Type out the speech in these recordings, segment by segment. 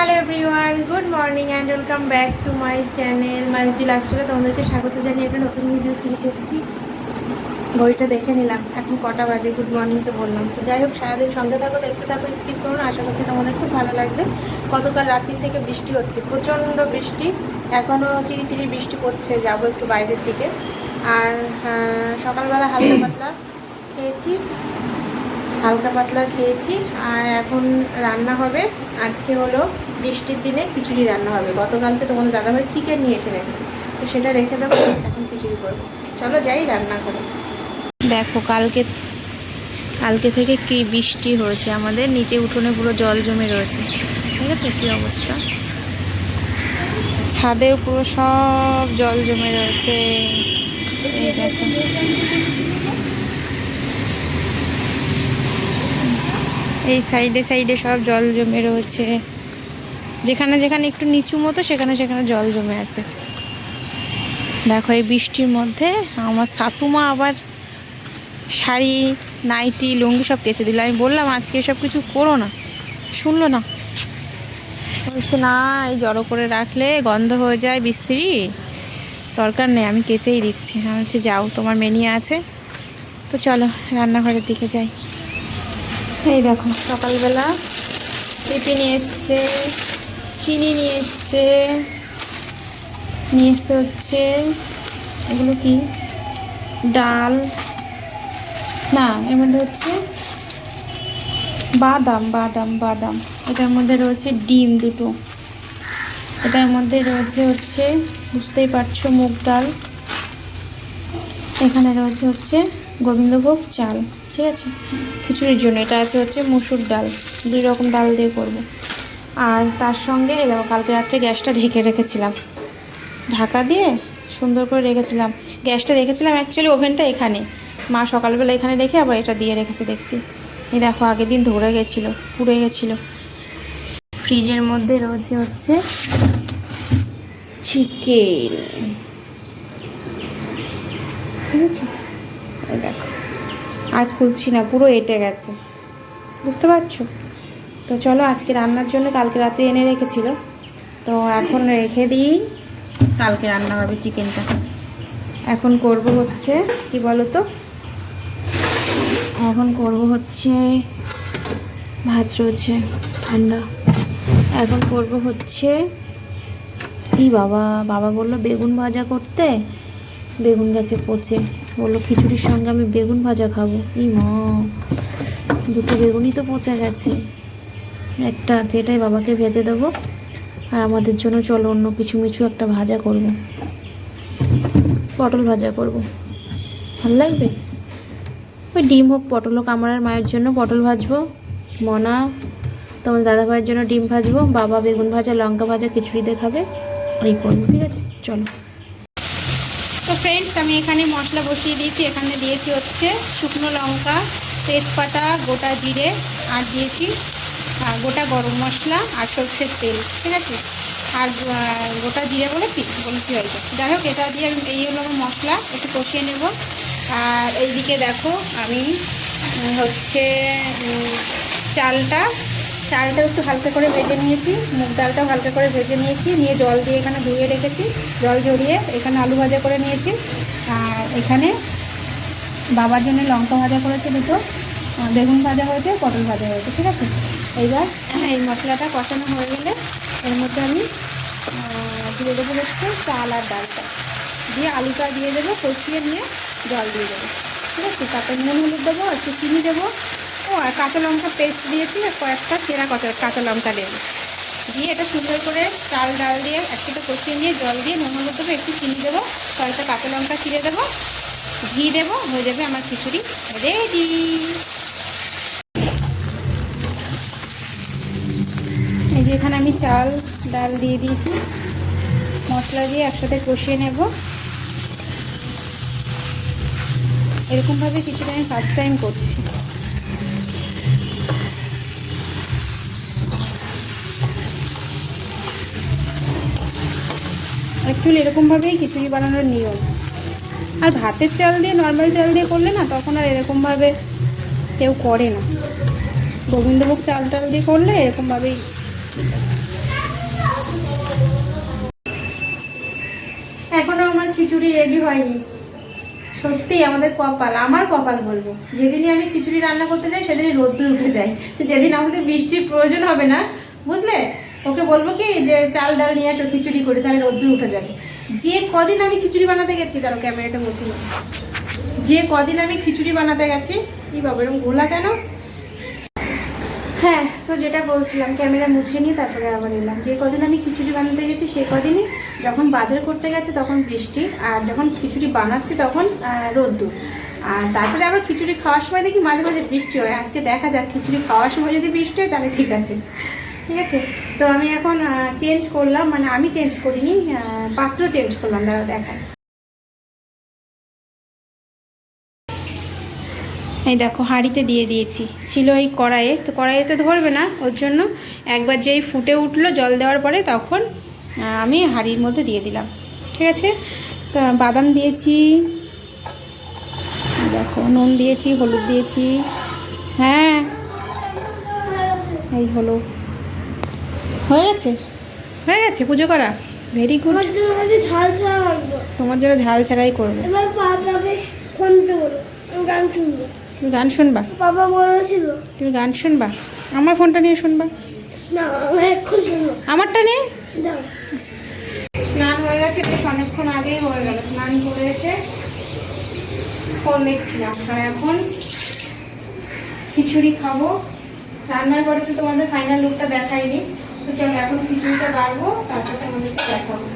Hello everyone good morning and welcome back to my channel মাইজডি লাইফস্টাইলে তোমাদেরকে স্বাগত জানিয়ে একটা নতুন ভিডিও শুরু করছি। বইটা দেখে নিলাম, এখন কটা বাজে গুড মর্নিং তো বললাম। তো যাই হোক, সারাদিন সঙ্গে থাকো দেখতে থাকো স্কিপ করুন, আশা করছি তোমাদের খুব ভালো লাগবে। গতকাল রাত্রি থেকে বৃষ্টি হচ্ছে, প্রচণ্ড বৃষ্টি। এখনও চিরি চিরি বৃষ্টি পড়ছে, যাব একটু বাইরের দিকে। আর সকালবেলা হালকা পাতলা খেয়েছি। হালকা পাতলা খেয়েছি, আর এখন রান্না হবে। আজকে হলো বৃষ্টির দিনে খিচুড়ি রান্না হবে। গতকালকে তোমাদের দাদাভাই চিকেন নিয়ে এসে রেখেছি। তো সেটা রেখে দেবো, এখন খিচুড়ি করব। চলো যাই রান্না করে। দেখো, কালকে কালকে থেকে কি বৃষ্টি হয়েছে আমাদের। নিচে উঠোনে পুরো জল জমে রয়েছে। ঠিক আছে? কী অবস্থা? ছাদেও পুরো সব জল জমে রয়েছে। এই সাইডে সাইডে সব জল জমে রয়েছে। যেখানে যেখানে একটু নিচু মতো, সেখানে সেখানে জল জমে আছে। দেখো, এই বৃষ্টির মধ্যে আমার শাশুমা আবার শাড়ি, নাইটি, লুঙ্গি সব কেচে দিল। আমি বললাম, আজকে এসব কিছু করো না, শুনলো না? বলছে, না, এই জড়ো করে রাখলে গন্ধ হয়ে যায়, বিশ্রী। দরকার নেই, আমি কেচেই দিচ্ছি। আমি বলছি, যাও, তোমার মেনিয়ে আছে। তো চলো, রান্নাঘরের দিকে যাই। এই দেখো, সকালবেলা পেঁপে নিয়ে এসছে, চিনি নিয়ে এসছে নিয়ে এসছে হচ্ছে এগুলো কি? ডাল, না, এর মধ্যে হচ্ছে বাদাম বাদাম বাদাম। এটার মধ্যে রয়েছে ডিম দুটো। এটার মধ্যে রয়েছে হচ্ছে, বুঝতেই পারছ, মুগ ডাল। এখানে রয়েছে হচ্ছে গোবিন্দভোগ চাল। ঠিক আছে? খিচুড়ির জন্য। এটা আছে হচ্ছে মুসুর ডাল। দুই রকম ডাল দিয়ে করব। আর তার সঙ্গে দেখো, কালকে রাত্রে গ্যাসটা ঢেকে রেখেছিলাম। ঢাকা দিয়ে সুন্দর করে রেখেছিলাম। গ্যাসটা রেখেছিলাম অ্যাকচুয়ালি ওভেনটা এখানে। মা সকালবেলা এখানে রেখে আবার এটা দিয়ে রেখেছে, দেখছি। এই দেখো, আগের দিন ধরে গেছিল, পুড়ে গেছিল। ফ্রিজের মধ্যে রয়েছে হচ্ছে চিকেন। ঠিক আছে? আর খুলছি না, পুরো এঁটে গেছে। বুঝতে পারছ? তো চলো, আজকে রান্নার জন্য কালকে রাতে এনে রেখেছিল। তো এখন রেখে দিই কালকে রান্না হবে চিকেনটা। এখন করব হচ্ছে, কি বলো তো এখন করব হচ্ছে ভাত রয়েছে, ঠান্ডা। এখন করব হচ্ছে, কি বাবা? বাবা বলল বেগুন ভাজা করতে বেগুন গাছে পচে। বলল, খিচুড়ির সঙ্গে আমি বেগুন ভাজা খাব। ই মা, দুটো বেগুনই তো পচে গেছে। একটা আছে এটাই বাবাকে ভেজে দেবো। আর আমাদের জন্য চলো অন্য কিছু মিছু একটা ভাজা করব। পটল ভাজা করব। ভালো লাগবে? ওই ডিম হোক, পটল হোক, আমার আর মায়ের জন্য পটল ভাজবো। মনা, তোমার দাদা ভাইয়ের জন্য ডিম ভাজবো। বাবা বেগুন ভাজা, লঙ্কা ভাজা খিচুড়ি দিয়ে খাবে এই করব, ঠিক আছে? চলো। ফ্রেন্ডস আমি এখানে মশলা বসিয়ে দিয়েছি। এখানে দিয়েছি হচ্ছে শুকনো লঙ্কা, তেজপাতা, গোটা জিরে, আর দিয়েছি গোটা গরম মশলা আর সর্ষের তেল, ঠিক আছে? আর গোটা জিরে বলে কি? বলে কি হয়েছে? যাই হোক, এটা দিয়ে আমি এই হলো আমার মশলা, একটু কষিয়ে নেব। আর এইদিকে দেখো, আমি হচ্ছে চালটা চালটা একটু হালকা করে ভেজে নিয়েছি, মুগ ডালটাও হালকা করে ভেজে নিয়েছি, নিয়ে জল দিয়ে এখানে ধুয়ে রেখেছি, জল ঝরিয়ে এখানে আলু ভাজা করে নিয়েছি, আর এখানে বাবার জন্য লঙ্কা ভাজা করেছে দুটো বেগুন ভাজা হয়েছে, পটল ভাজা হয়েছে, ঠিক আছে? এইবার এই মশলাটা কষানো হয়ে গেলে এর মধ্যে আমি দিয়ে দেবো হচ্ছে চাল আর ডালটা। দিয়ে আলুটা দিয়ে দেবো, কষিয়ে নিয়ে জল দিয়ে দেবো, ঠিক আছে? তারপর নুন হলুদ দেবো, একটু চিনি দেবো ও, আর কাঁচা লঙ্কা পেস্ট দিয়েছি, আর কয়েকটা চেরা কাঁচা কাঁচা লঙ্কা দেবো দিয়ে এটা সুন্দর করে চাল ডাল দিয়ে একসাথে কষিয়ে নিয়ে জল দিয়ে নুন হলুদ দেবো, একটু চিনি দেবো, কয়েকটা কাঁচা লঙ্কা চিড়ে দেবো, ঘি দেবো, হয়ে যাবে আমার খিচুড়ি রেডি। এই যে এখানে আমি চাল ডাল দিয়ে দিয়েছি, মশলা দিয়ে একসাথে কষিয়ে নেব। এরকমভাবে খিচুড়ি আমি ফার্স্ট টাইম করছি। অ্যাকচুয়ালি এরকমভাবেই খিচুড়ি বানানোর নিয়ম। আর ভাতের চাল দিয়ে নর্মাল চাল দিয়ে করলে না, তখন আর এরকমভাবে কেউ করে না। গোবিন্দভোগ চাল টাল দিয়ে করলে এরকমভাবেই এখনও আমার খিচুড়ি রেডি হয়নি। সত্যি, আমাদের কপাল, আমার কপাল বলব। যেদিনই আমি খিচুড়ি রান্না করতে যাই, সেদিনই রোদ্দুর উঠে যায়। যেদিন আমাদের বৃষ্টির প্রয়োজন হবে না, বুঝলে? ওকে বলব কি যে চাল ডাল নিয়ে আসো খিচুড়ি করে, তাহলে রোদ্দুর উঠে যাবে। যে কদিন আমি খিচুড়ি বানাতে গেছি তারও ক্যামেরাটা বসিল যে কদিন আমি খিচুড়ি বানাতে গেছি, কি বাবা এরকম গোলা কেন? হ্যাঁ তো যেটা বলছিলাম, ক্যামেরা মুছে নিয়ে তারপরে আবার এলাম। যে কদিন আমি খিচুড়ি বানাতে গেছি সেই কদিনই যখন বাজার করতে গেছে, তখন বৃষ্টি, আর যখন খিচুড়ি বানাচ্ছি, তখন রোদ্দুর। আর তারপরে আবার খিচুড়ি খাওয়ার সময় দেখি মাঝে মাঝে বৃষ্টি হয়। আজকে দেখা যাক, খিচুড়ি খাওয়ার সময় যদি বৃষ্টি হয়, তাহলে ঠিক আছে। ঠিক আছে? তো আমি এখন চেঞ্জ করলাম মানে আমি চেঞ্জ করিনি পাত্র চেঞ্জ করলাম দাঁড়া দেখায় এই দেখো, হাঁড়িতে দিয়ে দিয়েছি। ছিল এই কড়াইয়ে, তো কড়াইতে ধরবে না, ওর জন্য। একবার যেই ফুটে উঠল, জল দেওয়ার পরে তখন আমি হাঁড়ির মধ্যে দিয়ে দিলাম। ঠিক আছে? তো বাদাম দিয়েছি, দেখো, নুন দিয়েছি, হলুদ দিয়েছি। হ্যাঁ এই হলো। হয়ে গেছে হয়ে গেছে পুজো করা ভেরি গুড ঝাল ছাড়া তোমার জন্য ঝাল ছাড়াই করব। এবার পাপাকে ফোন দিতে বলো গান শুনব। তুমি গান শুনবা? পাপা বলেছিল। তুমি গান শুনবা? আমার ফোনটা নিয়ে শুনবা? না এখন শুনব। আমারটা নিয়ে? দাও। স্নান হয়ে গেছে বেশ অনেকক্ষণ আগেই হয়ে গেল। স্নান করে এসে ফোন দেখছিলাম আর এখন। খিচুড়ি খাব। রান্নার পরে তো তোমাদের ফাইনাল লুকটা দেখাইনি তো চলো এখন খিচুড়িটা বাড়বো তারপর তোমাদেরকে দেখাবো।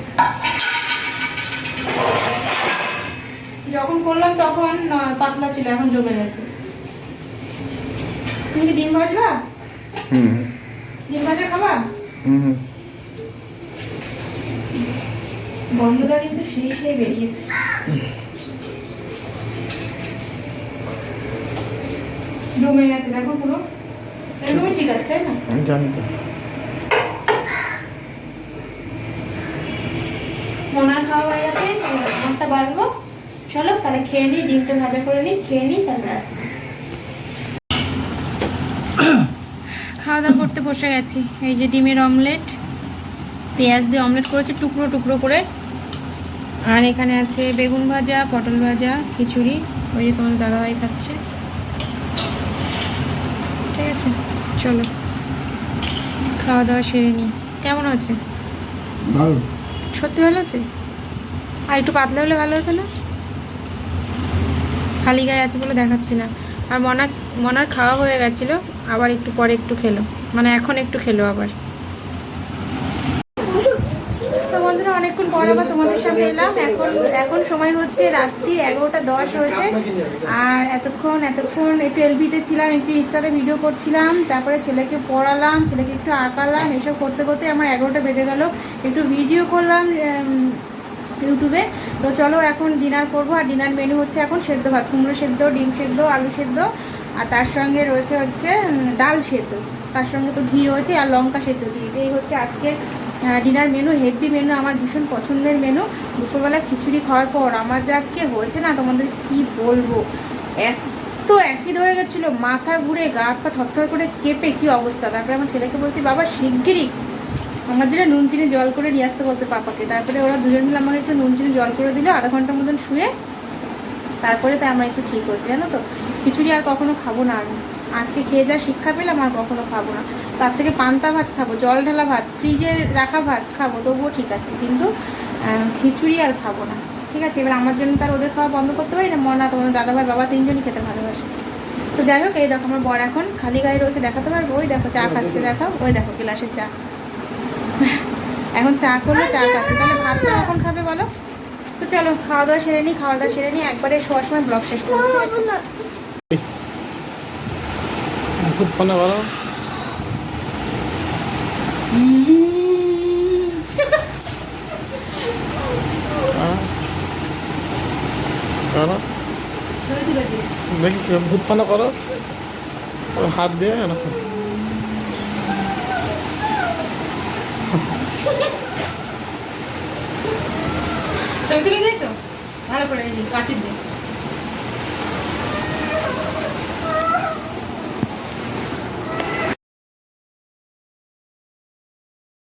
যখন করলাম তখন পাতলা ছিল এখন জমে গেছে। তুমি কি ডিম ভাজবা? হুম। ডিম ভাজা খাবা? হুম বন্ধুরা কিন্তু সেই সেই বেরিয়েছে। জমে গেছে দেখো পুরো। একদমই ঠিক আছে তাই না? জানি তো। মোনার খাওয়া হয়ে গেছে ভাতটা বাড়বো। চলো তাহলে খেয়ে নিই ডিমটা ভাজা করে নিই খেয়ে নিই তারপরে আসছি। খাওয়া দাওয়া করতে বসে গেছি। এই যে ডিমের অমলেট পেঁয়াজ দিয়ে অমলেট করেছি টুকরো টুকরো করে। আর এখানে আছে বেগুন ভাজা পটল ভাজা খিচুড়ি। ওই যে তোমাদের দাদাভাই খাচ্ছে। ঠিক আছে চলো। খাওয়া দাওয়া সেরে নিই। কেমন আছে? ভালো। সত্যি ভালো আছে? আর একটু পাতলা হলে ভালো হতো না? খালি গায়ে আছে বলে দেখাচ্ছি না। আর মনা, মনার খাওয়া হয়ে গেছিল, আবার একটু পরে একটু খেলো। মানে এখন একটু খেলো আবার তো পর আবার তোমাদের সামনে এলাম। এখন এখন সময় হচ্ছে রাত্রি এগারোটা দশ হয়েছে। আর এতক্ষণ এতক্ষণ একটু এলপিতে ছিলাম, একটু ইনস্টাতে ভিডিও করছিলাম। তারপরে ছেলেকে পড়ালাম, ছেলেকে একটু আঁকালাম, এসব করতে করতে আমার এগারোটা বেজে গেল। একটু ভিডিও করলাম ইউটিউবে। তো চলো এখন ডিনার করব। আর ডিনার মেনু হচ্ছে এখন সেদ্ধ ভাত, কুমড়ো সেদ্ধ, ডিম সেদ্ধ, আলু সেদ্ধ। আর তার সঙ্গে রয়েছে হচ্ছে ডাল সেদ্ধ। তার সঙ্গে তো ঘি রয়েছে আর লঙ্কা সেদ্ধ দিয়েছে এই হচ্ছে আজকের ডিনার মেনু হেভি মেনু আমার ভীষণ পছন্দের মেনু দুপুরবেলা খিচুড়ি খাওয়ার পর আমার যা আজকে হয়েছে না, তোমাদের কি বলব? এত অ্যাসিড হয়ে গেছিল, মাথা ঘুরে, গা পা থরথর করে কেঁপে, কি অবস্থা? তারপরে আমার ছেলেকে বলছি, বাবা, শিগগিরই আমার জন্য নুন, চিনি, জল করে নিয়ে আসতে বলতে পাপাকে। তারপরে ওরা দুজন মিলে আমাকে একটু নুন, চিনি, জল করে দিল, আধা ঘণ্টার মতন শুয়ে। তারপরে তাই আমরা একটু ঠিক হয়েছে, জানো তো? খিচুড়ি আর কখনো খাব না আজকে খেয়ে যা শিক্ষা পেলাম, আর কখনো খাব না। তার থেকে পান্তা ভাত খাব জল ঢালা ভাত ফ্রিজে রাখা ভাত খাব তবুও ঠিক আছে। কিন্তু খিচুড়ি আর খাব না। ঠিক আছে? এবার আমার জন্য তার ওদের খাওয়া বন্ধ করতে পারি না? মনা তোমাদের দাদা ভাই বাবা তিনজনই খেতে ভালোবাসে। তো যাই হোক এই দেখো আমার বর এখন খালি গায়ে রয়েছে দেখাতে পারব? ওই দেখো চা খাচ্ছে দেখো। ওই দেখো গ্লাসের চা। এখন চা করলে চা খাচ্ছে। তাহলে ভাতটা কখন খাবে বলো? তো চলো খাওয়া দাওয়া সেরে নিই খাওয়া দাওয়া সেরে নিই একবারে শোয়ার সময় ব্লগ শেষ করব ঠিক আছে না খুব ফোনে ভালো করো ছবি তুলে দিই দেখি ভূত পানা করো হাত দিয়ে এরকম ছবি তুলে দিয়েছ? ভালো করে এই দিয়ে।